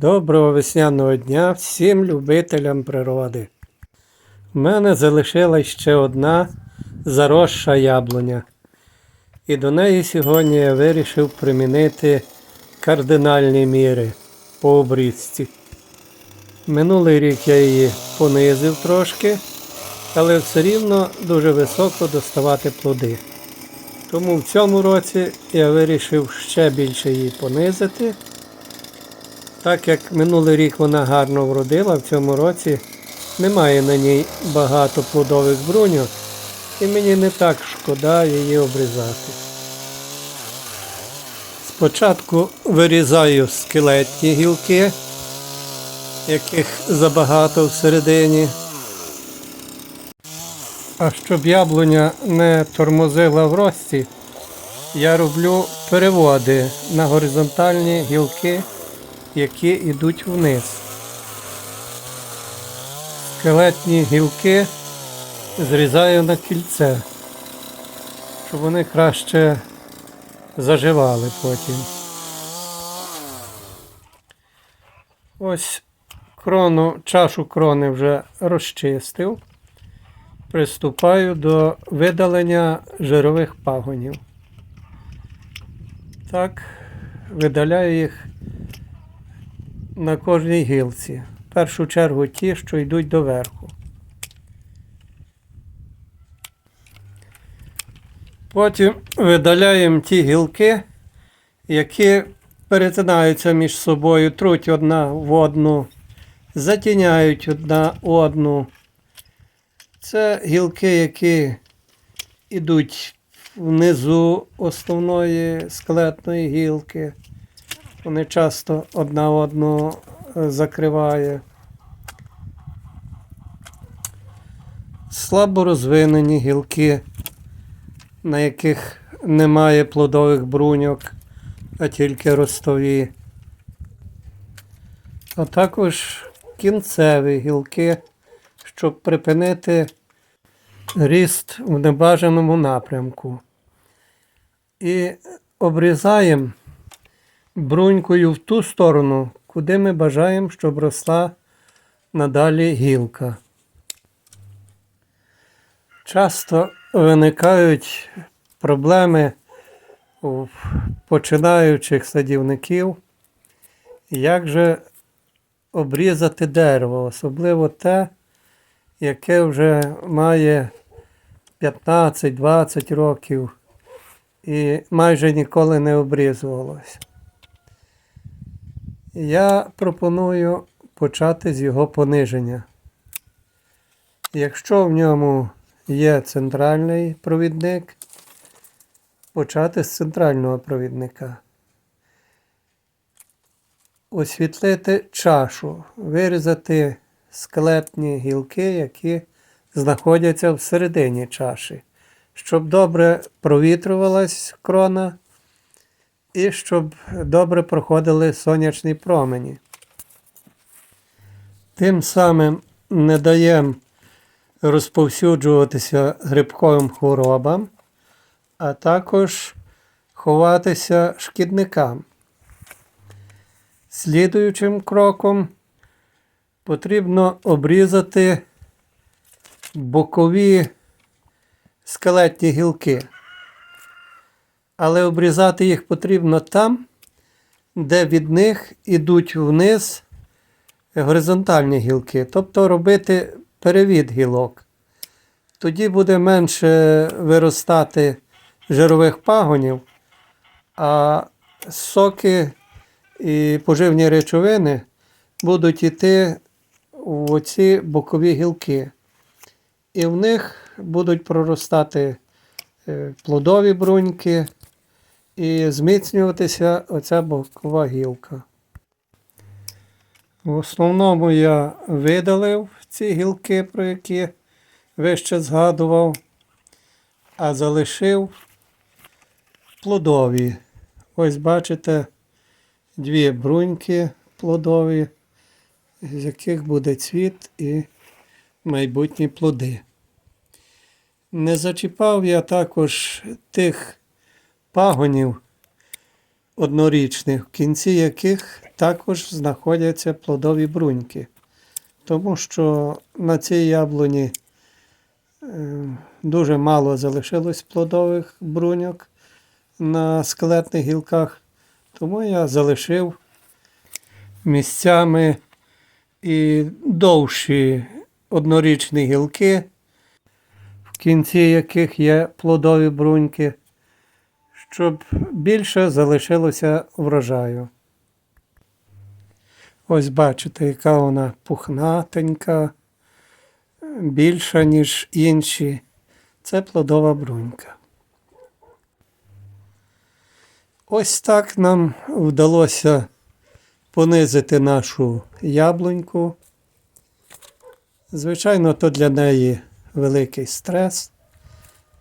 Доброго весняного дня всім любителям природи. У мене залишилась ще одна заросша яблуня. І до неї сьогодні я вирішив примінити кардинальні міри по обрізці. Минулий рік я її понизив трошки, але все рівно дуже високо доставати плоди. Тому в цьому році я вирішив ще більше її понизити. Так як минулий рік вона гарно вродила, в цьому році немає на ній багато плодових бруньок, і мені не так шкода її обрізати. Спочатку вирізаю скелетні гілки, яких забагато всередині. А щоб яблуня не тормозила в рості, я роблю переводи на горизонтальні гілки, які йдуть вниз. Скелетні гілки зрізаю на кільце, щоб вони краще заживали потім. Ось крону, чашу крони вже розчистив. Приступаю до видалення жирових пагонів. Так, видаляю їх на кожній гілці. В першу чергу ті, що йдуть доверху. Потім видаляємо ті гілки, які перетинаються між собою, труть одна в одну, затіняють одна одну. Це гілки, які йдуть внизу основної скелетної гілки. Вони часто одна одну е, закриває. Слабо розвинені гілки, на яких немає плодових бруньок, а тільки ростові. А також кінцеві гілки, щоб припинити ріст в небажаному напрямку. І обрізаємо брунькою в ту сторону, куди ми бажаємо, щоб росла надалі гілка. Часто виникають проблеми у починаючих садівників, як же обрізати дерево, особливо те, яке вже має 15-20 років і майже ніколи не обрізувалось. Я пропоную почати з його пониження. Якщо в ньому є центральний провідник, почати з центрального провідника. Освітлити чашу, вирізати скелетні гілки, які знаходяться всередині чаші, щоб добре провітрювалась крона і щоб добре проходили сонячні промені. Тим самим не даємо розповсюджуватися грибковим хворобам, а також ховатися шкідникам. Слідуючим кроком потрібно обрізати бокові скелетні гілки. Але обрізати їх потрібно там, де від них ідуть вниз горизонтальні гілки, тобто робити перевід гілок. Тоді буде менше виростати жирових пагонів, а соки і поживні речовини будуть йти в оці бокові гілки. І в них будуть проростати е, плодові бруньки і зміцнюватися оця бокова гілка. В основному я видалив ці гілки, про які вище згадував, а залишив плодові. Ось бачите дві бруньки плодові, з яких буде цвіт і майбутні плоди. Не зачіпав я також тих пагонів, однорічних, в кінці яких також знаходяться плодові бруньки. Тому що на цій яблуні е, дуже мало залишилось плодових бруньок на скелетних гілках, тому я залишив місцями і довші однорічні гілки, в кінці яких є плодові бруньки, щоб більше залишилося врожаю. Ось бачите, яка вона пухнатенька, більша, ніж інші. Це плодова брунька. Ось так нам вдалося понизити нашу яблуньку. Звичайно, то для неї великий стрес,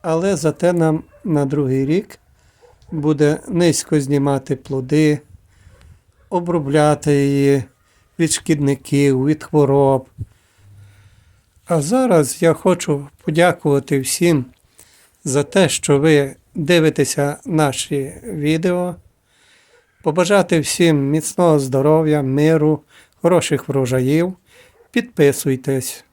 але зате нам на другий рік буде низько знімати плоди, обробляти її від шкідників, від хвороб. А зараз я хочу подякувати всім за те, що ви дивитеся наші відео, побажати всім міцного здоров'я, миру, хороших врожаїв. Підписуйтесь.